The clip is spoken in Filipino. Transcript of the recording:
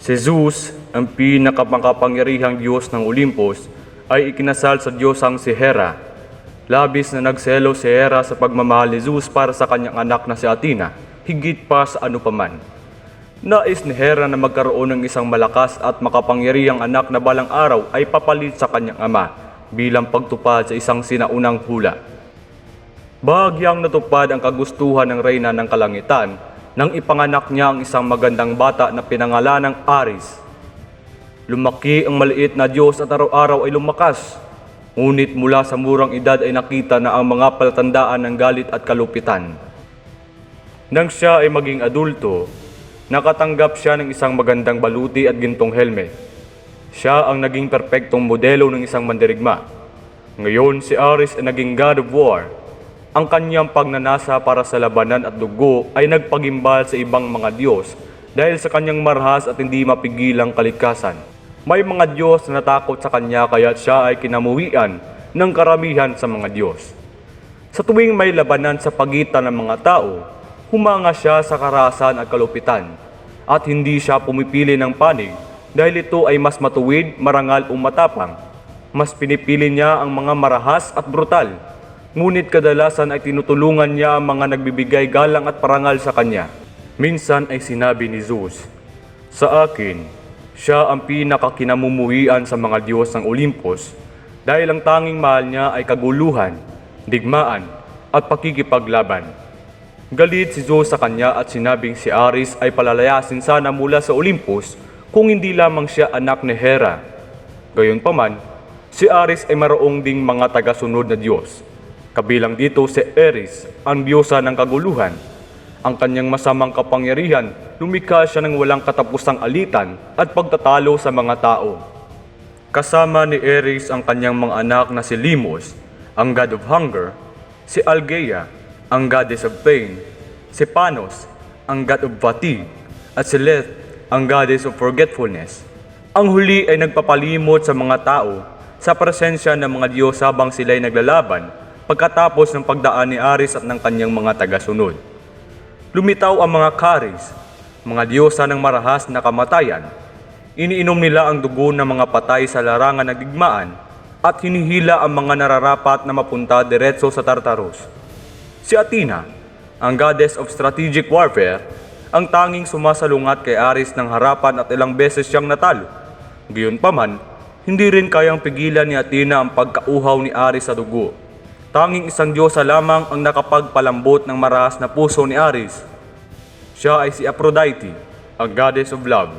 Si Zeus, ang pinakamakapangyarihang Diyos ng Olympus, ay ikinasal sa Diyosang si Hera. Labis na nagselo si Hera sa pagmamahal ni Zeus para sa kanyang anak na si Athena, higit pa sa ano paman. Nais ni Hera na magkaroon ng isang malakas at makapangyarihang anak na balang araw ay papalit sa kanyang ama bilang pagtupad sa isang sinaunang hula. Bahagyang natupad ang kagustuhan ng reyna ng kalangitan nang ipanganak niya ang isang magandang bata na pinangalan ng Aris. Lumaki ang maliit na Diyos at araw-araw ay lumakas. Ngunit mula sa murang edad ay nakita na ang mga palatandaan ng galit at kalupitan. Nang siya ay maging adulto, nakatanggap siya ng isang magandang baluti at gintong helmet. Siya ang naging perpektong modelo ng isang mandirigma. Ngayon si Aris ay naging God of War. Ang kanyang pagnanasa para sa labanan at dugo ay nagpagimbal sa ibang mga Diyos dahil sa kanyang marahas at hindi mapigilang kalikasan. May mga Diyos na natakot sa kanya kaya siya ay kinamuhian ng karamihan sa mga Diyos. Sa tuwing may labanan sa pagitan ng mga tao, humanga siya sa karahasan at kalupitan at hindi siya pumipili ng panig dahil ito ay mas matuwid, marangal o matapang. Mas pinipili niya ang mga marahas at brutal. Ngunit kadalasan ay tinutulungan niya ang mga nagbibigay galang at parangal sa kanya. Minsan ay sinabi ni Zeus, Sa akin, siya ang pinakakinamumuhian sa mga Diyos ng Olympus dahil ang tanging mahal niya ay kaguluhan, digmaan, at pakikipaglaban. Galit si Zeus sa kanya at sinabing si Aris ay palalayasin sana mula sa Olympus kung hindi lamang siya anak ni Hera. Gayunpaman, si Aris ay maroong ding mga tagasunod na Diyos. Kabilang dito si Eris, ang diyosa ng kaguluhan. Ang kanyang masamang kapangyarihan, lumikha siya ng walang katapusang alitan at pagtatalo sa mga tao. Kasama ni Eris ang kanyang mga anak na si Limos, ang god of hunger, si Algea, ang goddess of pain, si Panos, ang god of fatigue, at si Leth, ang goddess of forgetfulness. Ang huli ay nagpapalimot sa mga tao sa presensya ng mga Diyos habang sila'y naglalaban pagkatapos ng pagdaan ni Aris at ng kanyang mga tagasunod. Lumitaw ang mga Karis, mga diyosa ng marahas na kamatayan. Iniinom nila ang dugo ng mga patay sa larangan ng digmaan at hinihila ang mga nararapat na mapunta diretso sa Tartarus. Si Athena, ang goddess of strategic warfare, ang tanging sumasalungat kay Aris ng harapan at ilang beses siyang natalo. Gayunpaman, hindi rin kayang pigilan ni Athena ang pagkauhaw ni Aris sa dugo. Tanging isang diyosa lamang ang nakapagpalambot ng marahas na puso ni Aris. Siya ay si Aphrodite, ang goddess of love.